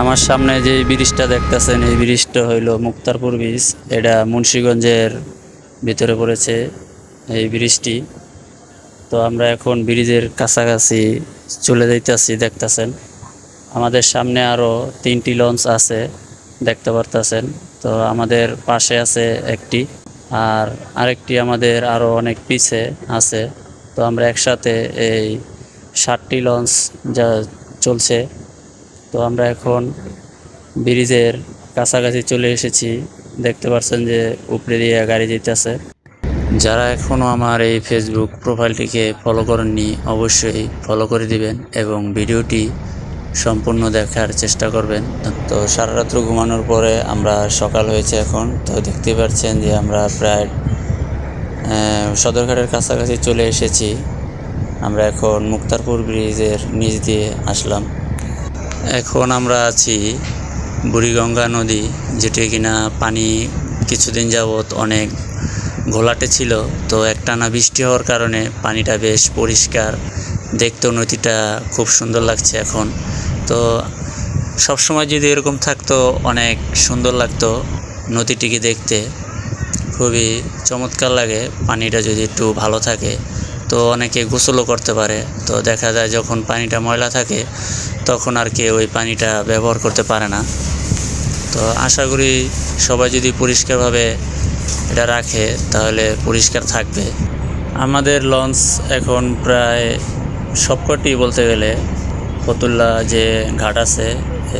আমার সামনে যে ব্রিজটা দেখতেছেন, এই ব্রিজটা হইল মুক্তারপুর ব্রিজ। এটা মুন্সীগঞ্জের ভিতরে পড়েছে এই ব্রিজটি। তো আমরা এখন ব্রিজের কাছাকাছি চলে যাইতেছি, দেখতেছেন। আমাদের সামনে আরও তিনটি লঞ্চ আছে, দেখতে পারতেছেন। তো আমাদের পাশে আছে একটি, আর আরেকটি আমাদের আরও অনেক পিছে আছে। তো আমরা একসাথে এই ষাটটি লঞ্চ যা চলছে তো আমরা এখন ব্রিজের কাছাকাছি চলে এসেছি। দেখতে পাচ্ছেন যে উপরে দিয়ে গাড়ি যেতেছে। যারা এখনও আমার এই ফেসবুক প্রোফাইলটিকে ফলো করেননি, অবশ্যই ফলো করে দিবেন এবং ভিডিওটি সম্পূর্ণ দেখার চেষ্টা করবেন। তো সারা রাত্র ঘুমানোর পরে আমরা সকাল হয়েছে এখন। তো দেখতে পাচ্ছেন যে আমরা প্রায় সদরঘাটের কাছাকাছি চলে এসেছি। আমরা এখন মুক্তারপুর ব্রিজের নিচ দিয়ে আসলাম। এখন আমরা আছি বুড়িগঙ্গা নদী, যেটি কিনা পানি কিছুদিন যাবৎ অনেক ঘোলাটে ছিল। তো একটানা বৃষ্টি হওয়ার কারণে পানিটা বেশ পরিষ্কার। দেখতেও নদীটা খুব সুন্দর লাগছে এখন। তো সবসময় যদি এরকম থাকতো, অনেক সুন্দর লাগতো নদীটিকে দেখতে। খুবই চমৎকার লাগে পানিটা যদি একটু ভালো থাকে। তো অনেকে গোসলও করতে পারে। তো দেখা যায় যখন পানিটা ময়লা থাকে, তখন আর কেউ ওই পানিটা ব্যবহার করতে পারে না। তো আশা করি সবাই যদি পরিষ্কারভাবে এটা রাখে, তাহলে পরিষ্কার থাকবে। আমাদের লঞ্চ এখন প্রায় সবকটি বলতে গেলে ফতুল্লা যে ঘাট আছে,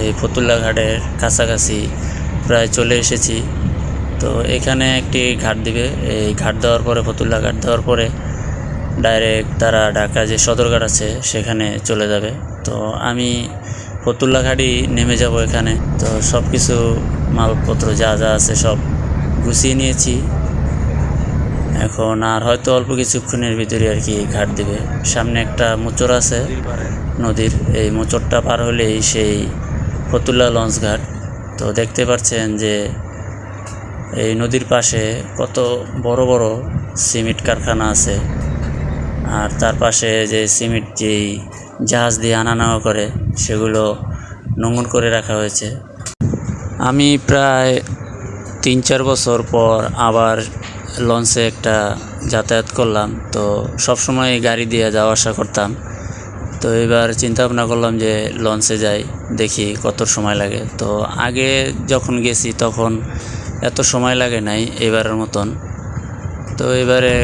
এই ফতুল্লা ঘাটের কাছাকাছি প্রায় চলে এসেছি। তো এখানে একটি ঘাট দিবে। এই ঘাট দেওয়ার পরে, ফতুল্লা ঘাট দেওয়ার পরে ডাইরেক্ট তারা ঢাকা যে সদরঘাট আছে, সেখানে চলে যাবে। তো আমি ফতুল্লা ঘাটই নেমে যাব এখানে। তো সব কিছু মালপত্র যা যা আছে সব গুছিয়ে নিয়েছি। এখন আর হয়তো অল্প কিছুক্ষণের ভিতরে আর কি ঘাট দিবে। সামনে একটা মোচর আছে, নদীর। এই মোচরটা পার হলেই সেই ফতুল্লা লঞ্চ ঘাট। তো দেখতে পাচ্ছেন যে এই নদীর পাশে কত বড় বড় সিমেন্ট কারখানা আছে। আর তার পাশে যে সিমেন্ট যেই জাহাজ দিয়ে আনা নেওয়া করে, সেগুলো নোংর করে রাখা হয়েছে। আমি প্রায় তিন চার বছর পর আবার লঞ্চে একটা যাতায়াত করলাম। তো সবসময় গাড়ি দিয়ে যাওয়া আসা করতাম। তো এবার চিন্তা ভাবনা করলাম যে লঞ্চে যাই, দেখি কত সময় লাগে। তো আগে যখন গেছি তখন এত সময় লাগে নাই এবারের মতন। তো এবারে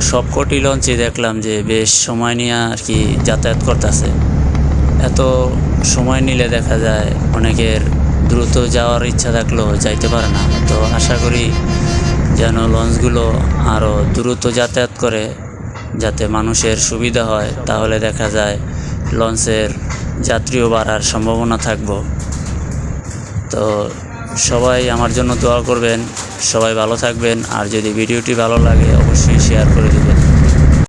সবকটি লঞ্চে দেখলাম যে বেশ সময় নিয়ে আর কি যাতায়াত করতেছে। এত সময় নিলে দেখা যায় অনেকের দ্রুত যাওয়ার ইচ্ছা থাকলেও যাইতে পারে না। তো আশা করি যেন লঞ্চগুলো আরও দ্রুত যাতায়াত করে, যাতে মানুষের সুবিধা হয়, তাহলে দেখা যায় লঞ্চের যাত্রীও বাড়ার সম্ভাবনা থাকব। তো সবাই আমার জন্য দোয়া করবেন। সবাই ভালো থাকবেন আর যদি ভিডিওটি ভালো লাগে অবশ্যই শেয়ার করে দেবেন।